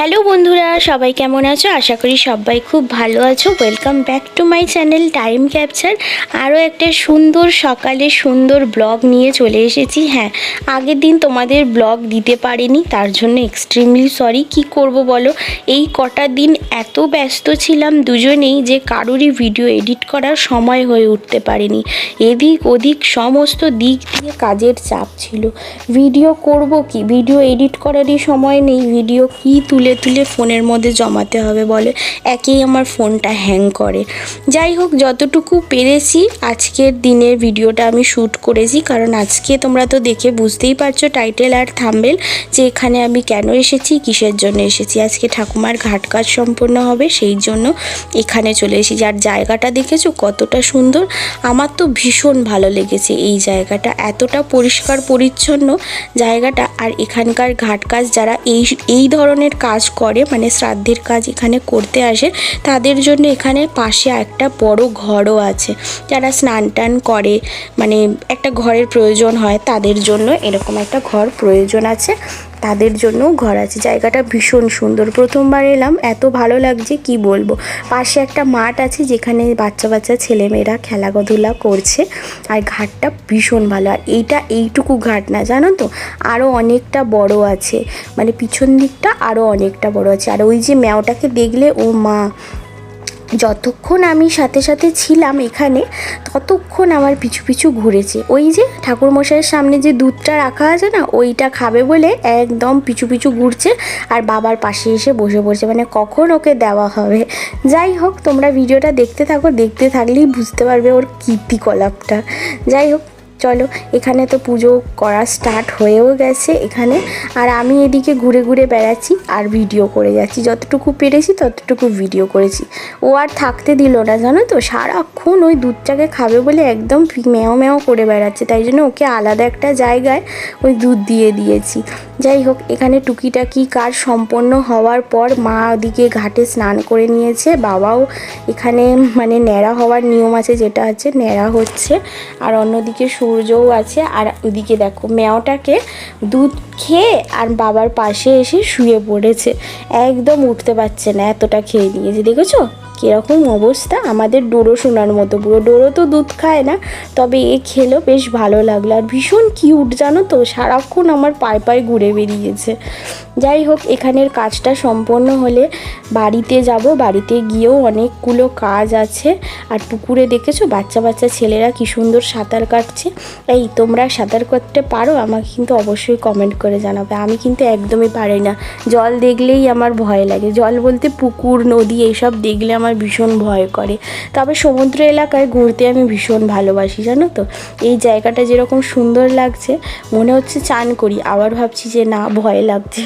Hello বন্ধুরা, সবাই কেমন আছো? আশা করি সবাই খুব ভালো আছো। Welcome back to my channel time capture আরও একটা সুন্দর সকালে সুন্দর ব্লগ নিয়ে চলে এসেছি। হ্যাঁ আগের দিন তোমাদের ব্লগ দিতে পারিনি, তার জন্য এক্সট্রিমলি সরি কি করব বলো? এই কটা দিন এত ব্যস্ত ছিলাম দুজনেই যে কারোরই ভিডিও এডিট করার সময় হয়ে উঠতে পারিনি। এদিক ওদিক সমস্ত দিক দিয়ে কাজের চাপ ছিল। ভিডিও করব কি? ভিডিও এডিট করারই সময় নেই। ভিডিও কি তুলে তুলে তুলে ফোনের মধ্যে জমাতে হবে বলে একেই আমার ফোনটা হ্যাং করে। যাই হোক, যতটুকু পেরেছি আজকের দিনের ভিডিওটা আমি শ্যুট করেছি, কারণ আজকে তোমরা তো দেখে বুঝতেই পারছ টাইটেল আর থাম্বেল যে এখানে আমি কেন এসেছি, কিসের জন্য এসেছি। আজকে ঠাকুমার ঘাট কাজ সম্পন্ন হবে, সেই জন্য এখানে চলে এসেছি। আর জায়গাটা দেখেছ কতটা সুন্দর? আমার তো ভীষণ ভালো লেগেছে এই জায়গাটা। এতটা পরিষ্কার পরিচ্ছন্ন জায়গাটা, আর এখানকার ঘাট কাজ যারা এই এই ধরনের কাজ করে মানে শ্রাদ্ধের কাজ এখানে করতে আসে, তাদের জন্য এখানে পাশে একটা বড় ঘরও আছে। যারা স্নান টান করে মানে একটা ঘরের প্রয়োজন হয়, তাদের জন্য এরকম একটা ঘর প্রয়োজন আছে। তাদের জন্যও ঘর আছে। জায়গাটা ভীষণ সুন্দর। প্রথমবার এলাম, এত ভালো লাগছে, কি বলব? পাশে একটা মাঠ আছে যেখানে বাচ্চা বাচ্চা ছেলেমেয়েরা খেলাধুলা করছে, আর ঘাটটা ভীষণ ভালো। আর এইটা এইটুকু ঘাট না, জানো তো? আরও অনেকটা বড় আছে। মানে পিছন দিকটা আরও অনেকটা বড় আছে। আর ওই যে ম্যাওটাকে দেখলে, ও মা যতক্ষণ আমি সাথে সাথে ছিলাম এখানে, ততক্ষণ আমার পিছু পিছু ঘুরেছে। ওই যে ঠাকুরমশাইয়ের সামনে যে দুধটা রাখা আছে না, ওইটা খাবে বলে একদম পিছু পিছু ঘুরছে আর বাবার পাশে এসে বসে পড়ছে। মানে কখন ওকে দেওয়া হবে? যাই হোক, তোমরা ভিডিওটা দেখতে থাকো, দেখতে থাকলেই বুঝতে পারবে ওর কীর্তিকলাপটা। যাই হোক চলো, এখানে তো পুজো করা স্টার্ট হয়েও গেছে এখানে। আর আমি এদিকে ঘুরে ঘুরে বেড়াচ্ছি আর ভিডিও করে যাচ্ছি। যতটুকু পেরেছি ততটুকু ভিডিও করেছি। ও আর থাকতে দিল না, জানো তো? সারাক্ষণ ওই দুধটাকে খাবে বলে একদম ম্যাও ম্যাও করে বেড়াচ্ছে। তাই জন্য ওকে আলাদা একটা জায়গায় ওই দুধ দিয়ে দিয়েছি। যাই হোক, এখানে টুকিটাকি কাজ সম্পন্ন হওয়ার পর মা ওদিকে ঘাটে স্নান করে নিয়েছে। বাবাও এখানে মানে ন্যাড়া হওয়ার নিয়ম আছে, যেটা হচ্ছে ন্যাড়া হচ্ছে। আর অন্যদিকে সূর্যও আছে। আর ওদিকে দেখো ম্যাওটাকে দুধ খেয়ে আর বাবার পাশে এসে শুয়ে পড়েছে। একদম উঠতে পারছে না এতটা খেয়ে নিয়েছে, দেখেছ? কীরকম অবস্থা? আমাদের ডোরো শোনার মতো। পুরো ডোরো তো দুধ খায় না, তবে এ খেলো বেশ ভালো লাগল। আর ভীষণ কিউট জানো তো? সারাক্ষণ আমার পায়ে পায়ে ঘুরে বেরিয়েছে। যাই হোক, এখানের কাজটা সম্পন্ন হলে বাড়িতে যাব, বাড়িতে গিয়েও অনেকগুলো কাজ আছে। আর পুকুরে দেখেছ, বাচ্চা বাচ্চা ছেলেরা কি সুন্দর সাঁতার কাটছে। এই তোমরা সাঁতার কাটতে পারো, আমাকে কিন্তু অবশ্যই কমেন্ট করে জানাবে। আমি কিন্তু একদমই পারি না। জল দেখলেই আমার ভয় লাগে। জল বলতে পুকুর, নদী এইসব দেখলে আমার ভীষণ ভয় করে। তবে সমুদ্র এলাকায় ঘুরতে আমি ভীষণ ভালোবাসি, জানো তো? এই জায়গাটা যেরকম সুন্দর লাগছে, মনে হচ্ছে চান করি। আবার ভাবছি যে না, ভয় লাগছে।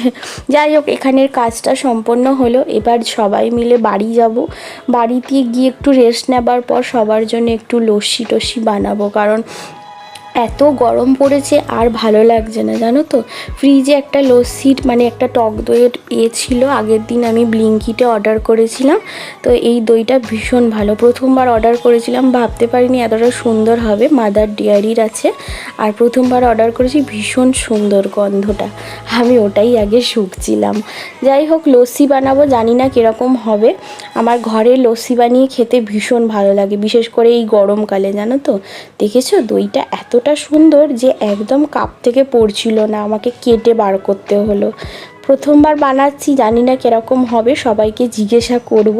যাই হোক, এখানের কাজটা সম্পন্ন হলো। এবার সবাই মিলে বাড়ি যাব। বাড়িতে গিয়ে একটু রেস্ট নেবার পর সবার জন্য একটু লস্যি টস্যি বানাবো। কারণ এত গরম পড়েছে আর ভালো লাগছে না, জানো তো? ফ্রিজে একটা লস্যির মানে একটা টক দইয়ের এ ছিল, আগের দিন আমি ব্লিঙ্কিটে অর্ডার করেছিলাম। তো এই দইটা ভীষণ ভালো। প্রথমবার অর্ডার করেছিলাম, ভাবতে পারিনি এতটা সুন্দর হবে মাদার ডেয়ারির আছে। আর প্রথমবার অর্ডার করেছি, ভীষণ সুন্দর গন্ধটা। আমি ওটাই আগে শুকছিলাম। যাই হোক, লস্যি বানাবো, জানি না কীরকম হবে। আমার ঘরে লস্যি বানিয়ে খেতে ভীষণ ভালো লাগে, বিশেষ করে এই গরমকালে, জানো তো? দেখেছ? দইটা এতটা সুন্দর যে একদম কাপ থেকে পড়ছিল না আমাকে কেটে বার করতে হলো। প্রথমবার বানাচ্ছি, জানি না কীরকম হবে, সবাইকে জিজ্ঞাসা করব।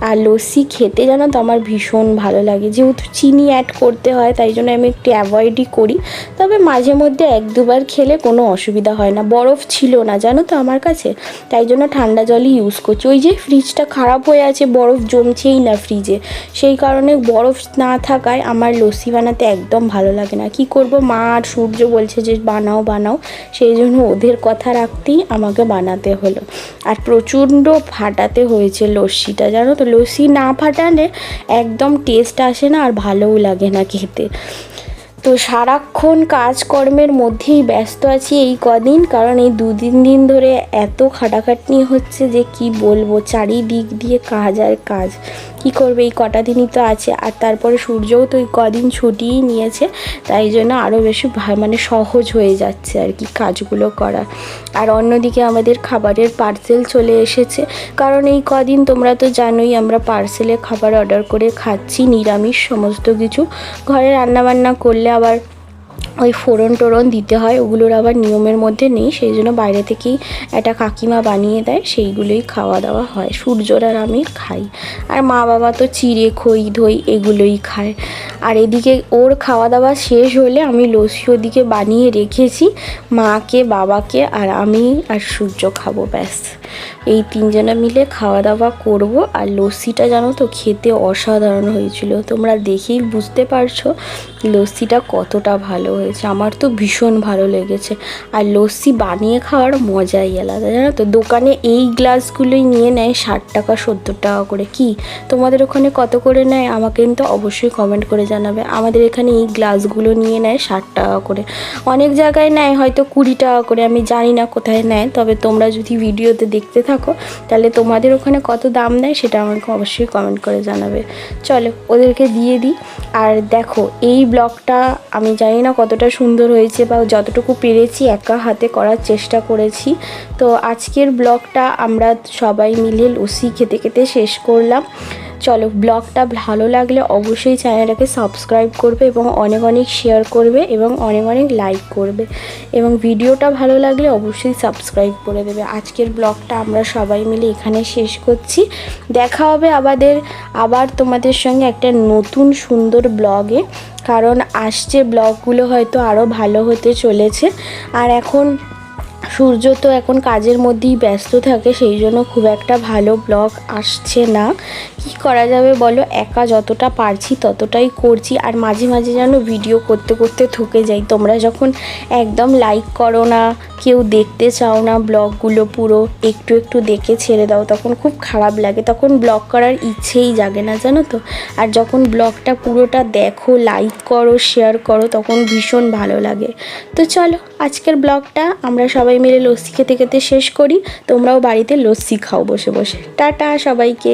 আর লস্যি খেতে জানো তো আমার ভীষণ ভালো লাগে। যেহেতু চিনি অ্যাড করতে হয়, তাই জন্য আমি একটু অ্যাভয়েডই করি। তবে মাঝে মধ্যে এক দুবার খেলে কোনো অসুবিধা হয় না। বরফ ছিল না, জানো তো আমার কাছে। তাই জন্য ঠান্ডা জলই ইউজ করছি। ওই যে ফ্রিজটা খারাপ হয়ে আছে, বরফ জমছেই না ফ্রিজে সেই কারণে বরফ না থাকায় আমার লস্যি বানাতে একদম ভালো লাগে না। কি করব? মা আর সূর্য বলছে যে বানাও বানাও। সেই জন্য ওদের কথা রাখতেই আমাকে বানাতে হলো। আর প্রচণ্ড ফাটাতে হয়েছে লস্যিটা, জানো তো? লস্যি না ফাটালে একদম টেস্ট আসে না আর ভালোও লাগে না খেতে। তো সারাক্ষণ কাজকর্মের মধ্যেই ব্যস্ত আছি এই কদিন, কারণ এই দুদিন দিন ধরে এত খাটাখাটনি হচ্ছে যে কি বলব? চারিদিক দিয়ে কাজ আর কাজ। কি করবে? এই কটা দিনই তো আছে। আর তারপরে সূর্যও তো ওই কদিন ছুটিই নিয়েছে, তাই জন্য আরও বেশি মানে সহজ হয়ে যাচ্ছে আর কি কাজগুলো করা। আর অন্যদিকে আমাদের খাবারের পার্সেল চলে এসেছে। কারণ এই কদিন তোমরা তো জানোই, আমরা পার্সেলে খাবার অর্ডার করে খাচ্ছি, নিরামিষ সমস্ত কিছু। ঘরে রান্নাবান্না করলে আবার ওই ফোড়ন টোড়ন দিতে হয়, ওগুলোর আবার নিয়মের মধ্যে নেই, সেই জন্য বাইরে থেকেই একটা কাকিমা বানিয়ে দেয়, সেইগুলোই খাওয়া দাওয়া হয়। সূর্যর আর আমি খাই। আর মা বাবা তো চিড়ে, খই, ধই এগুলোই খায়। আর এদিকে ওর খাওয়া দাওয়া শেষ হলে আমি লস্যি ওদিকে বানিয়ে রেখেছি, মাকে, বাবাকে আর আমি আর সূর্য খাব, ব্যাস। এই তিনজনে মিলে খাওয়া দাওয়া করব। আর লস্যিটা জানো তো খেতে অসাধারণ হয়েছিল। তোমরা দেখেই বুঝতে পারছ লস্যিটা কতটা ভালো হয়েছে। আমার তো ভীষণ ভালো লেগেছে। আর লস্যি বানিয়ে খাওয়ার মজাই আলাদা, জানো তো? দোকানে এই গ্লাসগুলোই নিয়ে নেয় ষাট টাকা, সত্তর টাকা করে। কি? তোমাদের ওখানে কত করে নেয়? আমাকে কিন্তু অবশ্যই কমেন্ট করে জানাবে। আমাদের এখানে এই গ্লাসগুলো নিয়ে নেয় ষাট টাকা করে। অনেক জায়গায় নেয়, হয়তো কুড়ি টাকা করে, আমি জানি না কোথায় নেয়। তবে তোমরা যদি ভিডিওতে দেখতে থাকো, তাহলে তোমাদের ওখানে কত দাম নেয় সেটা আমাকে অবশ্যই কমেন্ট করে জানাবে। চলো, ওদেরকে দিয়ে দিই। আর দেখো, এই ব্লগটা আমি জানি না কতটা সুন্দর হয়েছে বা যতটুকু পেরেছি একা হাতে করার চেষ্টা করেছি। তো আজকের ব্লগটা আমরা সবাই মিলে লস্যি খেতে খেতে শেষ করলাম। চলো, ব্লগটা ভালো লাগলে অবশ্যই চ্যানেলটাকে সাবস্ক্রাইব করবে এবং অনেক অনেক শেয়ার করবে এবং অনেক অনেক লাইক করবে। এবং ভিডিওটা ভালো লাগলে অবশ্যই সাবস্ক্রাইব করে দেবে। আজকের ব্লগটা আমরা সবাই মিলে এখানে শেষ করছি। দেখা হবে আমাদের আবার তোমাদের সঙ্গে একটা নতুন সুন্দর ব্লগে। কারণ আসছে ব্লগগুলো হয়তো আরও ভালো হতে চলেছে। আর এখন সূর্য তো এখন কাজের মধ্যেই ব্যস্ত থাকে, সেই জন্য খুব একটা ভালো ব্লগ আসছে না। কি করা যাবে বলো? একা যতটা পারছি ততটাই করছি, আর মাঝে মাঝে যেন ভিডিও করতে করতে থকে যাই। তোমরা যখন একদম লাইক করো না, কেউ দেখতে চাও না ব্লগগুলো পুরো, একটু একটু দেখে ছেড়ে দাও, তখন খুব খারাপ লাগে। তখন ব্লগ করার ইচ্ছেই জাগে না, জানো তো? আর যখন ব্লগটা পুরোটা দেখো লাইক করো শেয়ার করো, তখন ভীষণ ভালো লাগে। তো চলো, আজকের ব্লগটা আমরা সবাই মিলে লস্যি খেতে খেতে শেষ করি। তোমরাও বাড়িতে লস্যি খাও বসে বসে। টাটা সবাইকে।